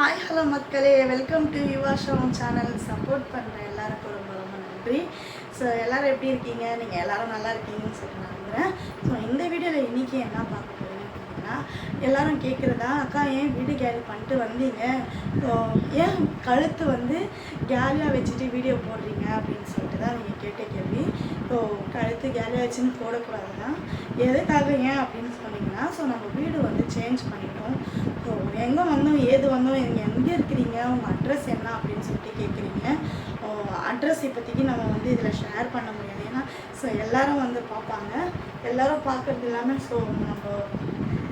Hi hello மக்களே. Welcome to Yuva ஷோம் channel support பண்ணுற எல்லாருக்கும் ரொம்ப ரொம்ப நன்றி. ஸோ எல்லோரும் எப்படி இருக்கீங்க? நீங்கள் எல்லோரும் நல்லா இருக்கீங்கன்னு சொல்லி நான் நம்புகிறேன் ஸோ இந்த வீடியோவில் இன்றைக்கி என்ன பார்க்க போகிறேன் அப்படின்னா எல்லோரும் கேட்குறதா அக்கா ஏன் வீடு கேலி பண்ணிட்டு வந்தீங்க? ஸோ ஏன் கழுத்து வந்து கேலியாக வச்சுட்டு வீடியோ போடுறீங்க அப்படின்னு சொல்லிட்டு தான் நீங்கள் கேட்ட கேள்வி. ஸோ கழுத்து கேலியாச்சுன்னு போடக்கூடாதுன்னா எதுக்காக ஏன்? அப்படின்னு சொன்னீங்கன்னா ஸோ நம்ம வீடு வந்து சேஞ்ச் பண்ணிட்டோம். ஸோ எங்கே வந்தோம்? ஏது வந்தோம்? நீங்கள் எங்கே இருக்கிறீங்க? உங்கள் அட்ரஸ் என்ன? அப்படின்னு சொல்லிட்டு கேட்குறீங்க. அட்ரஸ் இப்போதைக்கு நம்ம வந்து இதில் ஷேர் பண்ண முடியாது. ஏன்னா ஸோ எல்லோரும் வந்து பார்ப்பாங்க. எல்லோரும் பார்க்கறது இல்லாமல் ஸோ நம்ம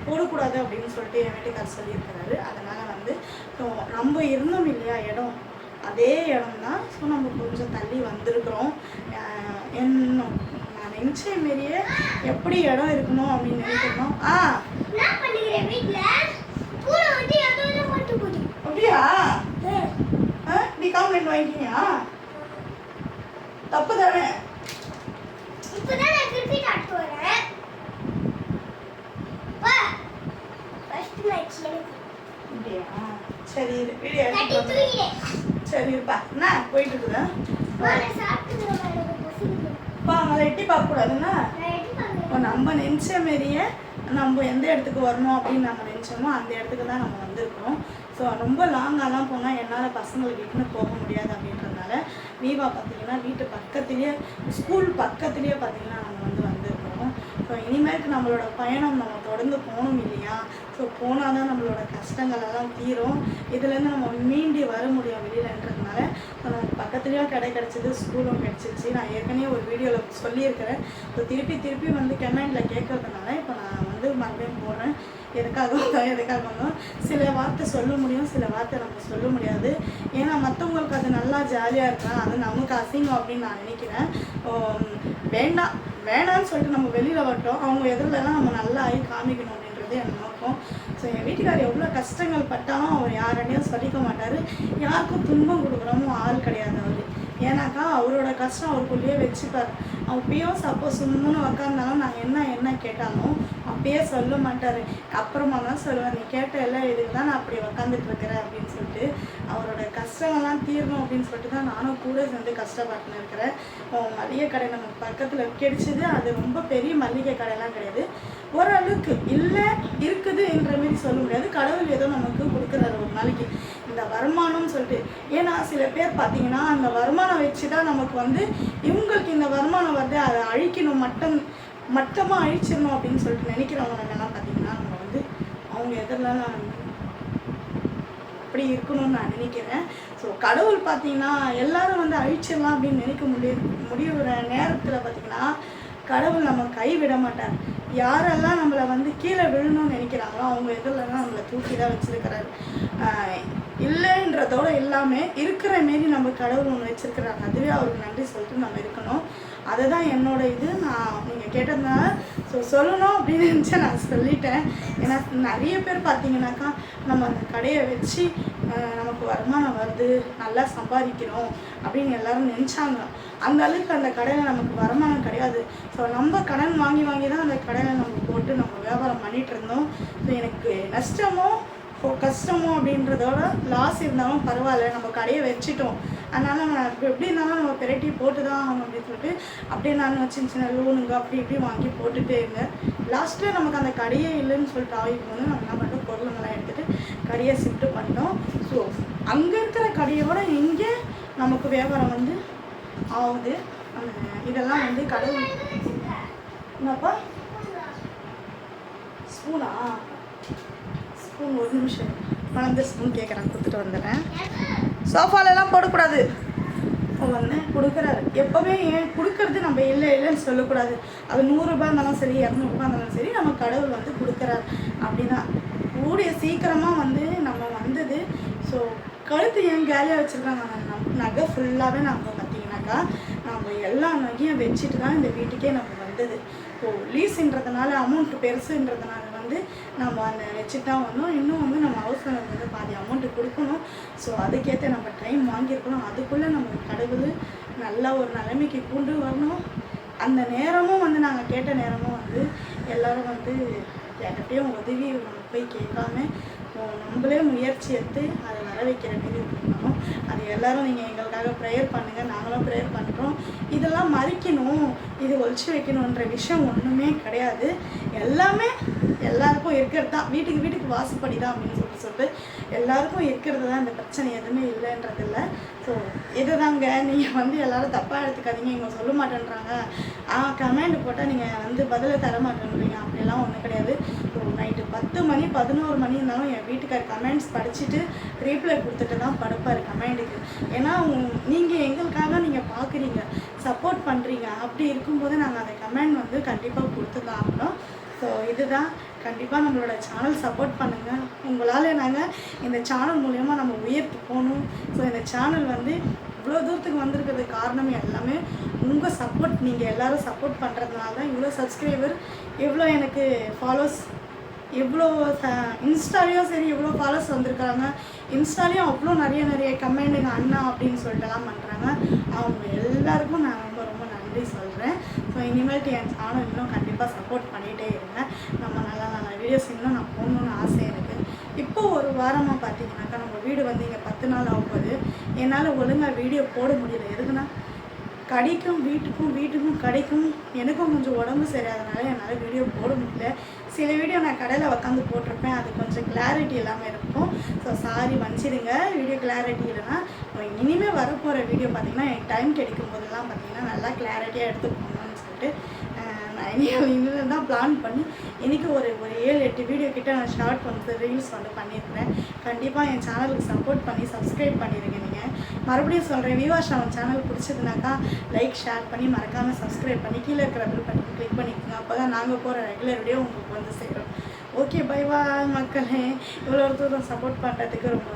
போடக்கூடாது அப்படின்னு சொல்லிட்டு என் வீட்டுக்கார் சொல்லியிருக்கிறாரு. அதனால் வந்து ஸோ நம்ம இருந்தோம் இல்லையா? இடம். அதே இடம் தான் ஸோ நம்ம கொஞ்சம் தள்ளி வந்திருக்கிறோம். என்ன நான் நினச்ச மாரியே எப்படி இடம் இருக்கணும் அப்படின்னு நினைக்கணும் ஆ. அப்படியா? நீ காம்ப்ளைண்ட் வாங்கிக்கியா தப்பு தானே. சரி வீடியோ சரி இருப்பா. என்ன? போயிட்டு இருக்குதா வா நான் சாப்பிட்டு எனக்கு பசிக்குது பா அதை எட்டி பார்க்கக்கூடாதுன்னா இப்போ நம்ம நினச்ச மாரியே நம்ம எந்த இடத்துக்கு வரணும் அப்படின்னு நம்ம நினச்சோமோ அந்த இடத்துக்கு தான் நம்ம வந்திருக்கோம். ஸோ ரொம்ப லாங்காலாம் போனால் என்னால் பசங்களுக்கு இட்டுன்னு போக முடியாது அப்படின்றதுனால வீவா பார்த்தீங்கன்னா வீட்டு பக்கத்துலேயே ஸ்கூல் பக்கத்துலேயே பார்த்தீங்கன்னா நம்ம வந்து வந்திருக்கோம் ஸோ இனிமேலுக்கு நம்மளோட பயணம் நம்ம தொடர்ந்து போகணும் இல்லையா? ஸோ போனால் தான் நம்மளோட கஷ்டங்கள் எல்லாம் தீரும். இதுலேருந்து நம்ம மீண்டி வர முடியும் வெளியிலன்றதுனால. ஸோ நமக்கு பக்கத்துலேயே கடை கிடச்சிது ஸ்கூலும் கிடச்சிருச்சு. நான் ஏற்கனவே ஒரு வீடியோவில் சொல்லியிருக்கிறேன். ஸோ திருப்பி திருப்பி வந்து கமெண்டில் கேட்கறதுனால இப்போ நான் வந்து மறுபடியும் போடுறேன். எதுக்காகவும் வந்தோம் எதுக்காக சில வார்த்தை சொல்ல முடியும் சில வார்த்தை நம்ம சொல்ல முடியாது. ஏன்னா மற்றவங்களுக்கு அது நல்லா ஜாலியாக இருக்கலாம் அது நமக்கு அசிங்கம் அப்படின்னு நான் நினைக்கிறேன். வேண்டாம். வேணான்னு சொல்லிட்டு நம்ம வெளியில் வரட்டும். அவங்க எதிரிலலாம் நம்ம நல்லா ஆகி காமிக்கணும் அப்படின்றது என் நோக்கம். ஸோ என் வீட்டுக்கார் எவ்வளோ கஷ்டங்கள் பட்டாலும் அவர் யாரையும் சொல்லிக்க மாட்டார். யாருக்கும் துன்பம் கொடுக்குறோமோ ஆள் கிடையாது அவர். ஏன்னாக்கா அவரோட கஷ்டம் அவருக்குள்ளேயே வச்சுப்பார். அப்பயும் சப்போஸ் சும்முன்னு உக்காந்தாலும் நான் என்ன என்ன கேட்டாலும் அப்பயே சொல்ல மாட்டார். அப்புறமா தான் சொல்லுவார் நீ கேட்ட எல்லாம் இதுக்கு தான் நான் அப்படி உக்காந்துட்டு இருக்கிறேன் அப்படின்னு சொல்லிட்டு அவரோட கஷ்டங்கள்லாம் தீரணும் அப்படின்னு சொல்லிட்டு தான் நானும் கூட சேர்ந்து கஷ்டப்பட்டுன்னு இருக்கிறேன். மளிகை கடை நம்ம பக்கத்தில் கிடைச்சிது அது ரொம்ப பெரிய மளிகை கடைலாம் கிடையாது. ஓரளவுக்கு இல்லை இருக்குது என்ற மாதிரி சொல்ல முடியாது. கடவுள் ஏதோ நமக்கு கொடுக்குறாரு ஒரு நாளைக்கு. இந்த வருமானம்னு சொல்லிட்டு. ஏன்னா சில பேர் பார்த்தீங்கன்னா அந்த வருமானம் வச்சு தான் நமக்கு வந்து இவங்களுக்கு இந்த வருமானம் வருது அதை அழிக்கணும் மட்டும் மட்டமாக அழிச்சிடணும் அப்படின்னு சொல்லிட்டு நினைக்கிறவங்க என்னென்னா பார்த்தீங்கன்னா நம்ம வந்து அவங்க எதிரெல்லாம் நான் அப்படி இருக்கணும்னு நான் நினைக்கிறேன். ஸோ கடவுள் பார்த்தீங்கன்னா எல்லாரும் வந்து அழிச்சிடலாம் அப்படின்னு நினைக்க முடிய முடியுற நேரத்தில் பார்த்தீங்கன்னா கடவுள் நம்ம கைவிட மாட்டார். யாரெல்லாம் நம்மளை வந்து கீழே விழணும்னு நினைக்கிறாங்களோ அவங்க எதிரெல்லாம் நம்மளை தூக்கி தான் வச்சிருக்கிறாரு இல்லைன்றதோட இல்லாமல் இருக்கிற மாரி நம்ம கடவுள் ஒன்று வச்சிருக்கிறாங்க அதுவே அவருக்கு நன்றி சொல்லிட்டு நம்ம இருக்கணும். அதுதான் என்னோட இது. நான் நீங்கள் கேட்டதுனால ஸோ சொல்லணும் அப்படின்னு நினச்சி நான் சொல்லிட்டேன். ஏன்னா நிறைய பேர் பார்த்தீங்கன்னாக்கா நம்ம அந்த கடையை வச்சு நமக்கு வருமானம் வருது நல்லா சம்பாதிக்கிறோம் அப்படின்னு எல்லாரும் நினச்சாங்க. அந்த அளவுக்கு அந்த கடையில் நமக்கு வருமானம் கிடையாது. ஸோ நம்ம கடன் வாங்கி வாங்கி தான் அந்த கடையில் நம்ம போட்டு நம்ம வியாபாரம் பண்ணிகிட்டு இருந்தோம். ஸோ எனக்கு நஷ்டமோ ஓ, கஷ்டமோ அப்படின்றதோட லாஸ் இருந்தாலும் பரவாயில்ல நம்ம கடையை வச்சுட்டோம். அதனால் நான் எப்படி இருந்தாலும் நம்ம பெரட்டி போட்டு தான் ஆகணும் அப்படின்னு சொல்லிட்டு அப்படியே நான் சின்ன சின்ன லோனுங்க அப்படி இப்படி வாங்கி போட்டுகிட்டே இருந்தேன். லாஸ்ட்டில் நமக்கு அந்த கடையே இல்லைன்னு சொல்லிட்டு ஆகிக்கும் போது நம்ம என்ன பண்ணோம் பொருளுங்கெல்லாம் எடுத்துகிட்டு கடையை ஷிஃப்ட் பண்ணிட்டோம். ஸோ அங்கே இருக்கிற கடையை விட இங்கே நமக்கு வியாபாரம் வந்து ஆகுது. இதெல்லாம் வந்து கடவுள் என்னப்பா? ஸ்பூனா? ஸ்பூன் ஒரு நிமிஷம். வளர்ந்த ஸ்பூன் கேட்குறேன் கொடுத்துட்டு வந்துடுறேன். சோஃபாலெல்லாம் போடக்கூடாது. அவங்க வந்து கொடுக்குறாரு. எப்போவுமே ஏன் கொடுக்கறது நம்ம இல்லை இல்லைன்னு சொல்லக்கூடாது. அது நூறுரூபா இருந்தாலும் சரி இரநூறுபா இருந்தாலும் சரி நம்ம கடவுள் வந்து கொடுக்குறாரு அப்படின்னா கூடிய சீக்கிரமாக வந்து நம்ம வந்தது ஸோ கழுத்து ஏன் கேலியாக வச்சுருக்காங்க? நகை ஃபுல்லாகவே நம்ம பார்த்தீங்கன்னாக்கா நம்ம எல்லா நகையும் வச்சுட்டு தான் இந்த வீட்டுக்கே நம்ம வந்தது. ஸோ லீஸுன்றதுனால அமௌண்ட் பெருசுன்றதுனால வந்து நம்ம அந்த வச்சுட்டு தான் வந்தோம். இன்னும் வந்து நம்ம ஹவுஸ் ஓனர் வந்து பாதி அமௌண்ட்டு கொடுக்கணும். ஸோ அதுக்கேற்ற நம்ம டைம் வாங்கியிருக்கணும். அதுக்குள்ளே நம்ம கடவுள் நல்ல ஒரு நிலைமைக்கு கொண்டு வரணும். அந்த நேரமும் வந்து நாங்கள் கேட்ட நேரமும் வந்து எல்லாரும் வந்து யார்கிட்டயும் உதவி நம்ம போய் கேட்காம நம்மளே முயற்சி எடுத்து அதை வர வைக்கிற மாரி இருக்கணும் அது எல்லாரும் நீங்கள் எங்களுக்காக ப்ரேயர் பண்ணுங்கள் நாங்களும் ப்ரேயர் பண்ணுறோம் இதெல்லாம் மறிக்கணும். இது ஒழிச்சு வைக்கணுன்ற விஷயம் ஒன்றுமே கிடையாது. எல்லாமே எல்லாருக்கும் இருக்கிறது தான். வீட்டுக்கு வீட்டுக்கு வாசப்படி தான் அப்படின்னு சொல்லிட்டு சொல்லிட்டு எல்லாருக்கும் இருக்கிறது தான். இந்த பிரச்சனை எதுவுமே இல்லைன்றது இல்லை இதுதாங்க. நீங்கள் வந்து எல்லாரும் தப்பாக எடுத்துக்காதீங்க. இவங்க சொல்ல மாட்டேன்றாங்க. கமெண்ட் போட்டால் நீங்கள் வந்து பதிலை தர மாட்டேன்றீங்க. அப்படிலாம் ஒன்றும் கிடையாது. ஸோ நைட்டு பத்து மணி பதினோரு மணி இருந்தாலும் என் வீட்டுக்கார் கமெண்ட்ஸ் படிச்சுட்டு ரீப்ளை கொடுத்துட்டு தான் படுப்பார் கமெண்ட்டுக்கு ஏன்னா நீங்கள் எங்களுக்காக நீங்கள் பார்க்குறீங்க சப்போர்ட் பண்ணுறீங்க அப்படி இருக்கும்போது நாங்கள் அந்த கமெண்ட் வந்து கண்டிப்பாக கொடுத்து தான் ஆகணும். ஸோ இதுதான். கண்டிப்பாக நம்மளோட சேனல் சப்போர்ட் பண்ணுங்கள் உங்களால் நாங்கள் இந்த சேனல் மூலயமா நம்ம உயர்த்து போகணும். ஸோ இந்த சேனல் வந்து இவ்வளோ தூரத்துக்கு வந்திருக்கிறது காரணம் எல்லாமே உங்கள் சப்போர்ட் நீங்கள் எல்லோரும் சப்போர்ட் பண்ணுறதுனால தான் இவ்வளோ சப்ஸ்கிரைபர் இவ்வளோ எனக்கு ஃபாலோஸ் இவ்வளோ இன்ஸ்டாலேயும் சரி இவ்வளோ ஃபாலோஸ் வந்திருக்கிறாங்க. இன்ஸ்டாலேயும் அவ்வளோ நிறைய நிறைய கமெண்ட்டுங்க அண்ணா அப்படின்னு சொல்லிட்டுலாம் பண்ணுறாங்க அவங்க எல்லாருக்கும் நான் ரொம்ப ரொம்ப நன்றி சொல்கிறேன் ஸோ இனிமேல்ட்டு என் சேனல் இன்னும் கண்டிப்பாக சப்போர்ட் பண்ணிகிட்டே இருங்க. நம்ம நல்ல நல்ல வீடியோஸ் இன்னும் நான் போகணுன்னு ஆசை இருக்குது இப்போ ஒரு வாரமாக பார்த்தீங்கன்னாக்கா நம்ம வீடு வந்து இங்கே பத்து நாள் ஆகும்போது என்னால் ஒழுங்காக வீடியோ போட முடியல. எதுக்குன்னா கடைக்கும் வீட்டுக்கும் வீட்டுக்கும் கடைக்கும் எனக்கும் கொஞ்சம் உடம்பு சரியாதனால என்னால் வீடியோ போட முடியல. சில வீடியோ நான் கடையில் உட்காந்து போட்டிருப்பேன். அது கொஞ்சம் கிளாரிட்டி இல்லாமல் இருக்கும். ஸோ சாரி மன்னிச்சிடுங்க. வீடியோ கிளாரிட்டி இல்லைன்னா இனிமேல் வரப்போகிற வீடியோ பார்த்தீங்கன்னா எனக்கு டைம் கிடைக்கும் போதெல்லாம் பார்த்தீங்கன்னா நல்லா கிளாரிட்டியாக எடுத்து சொல்லிட்டு அஹ், நான் இனிமேல் தான் பிளான் பண்ணி இன்றைக்கி ஒரு ஒரு ஏழு எட்டு வீடியோ கிட்ட நான் ஷார்ட் வந்து ரீல்ஸ் வந்து பண்ணியிருக்கிறேன். கண்டிப்பாக என் சேனலுக்கு சப்போர்ட் பண்ணி சப்ஸ்கிரைப் பண்ணிடுங்க நீங்கள் மறுபடியும் சொல்கிறேன் விவாஷ் அவன் சேனல் பிடிச்சதுனாக்கா லைக் ஷேர் பண்ணி மறக்காமல் சப்ஸ்கிரைப் பண்ணி கீழே இருக்கிற பில் பண்ணி கிளிக் பண்ணிக்கோங்க. அப்போ தான் நாங்கள் போகிற ரெகுலர் வீடியோ உங்களுக்கு வந்து சேரும். ஓகே பை பாய் மக்களே. இவ்வளோ தூரம் சப்போர்ட் பண்ணுறதுக்கு ரொம்ப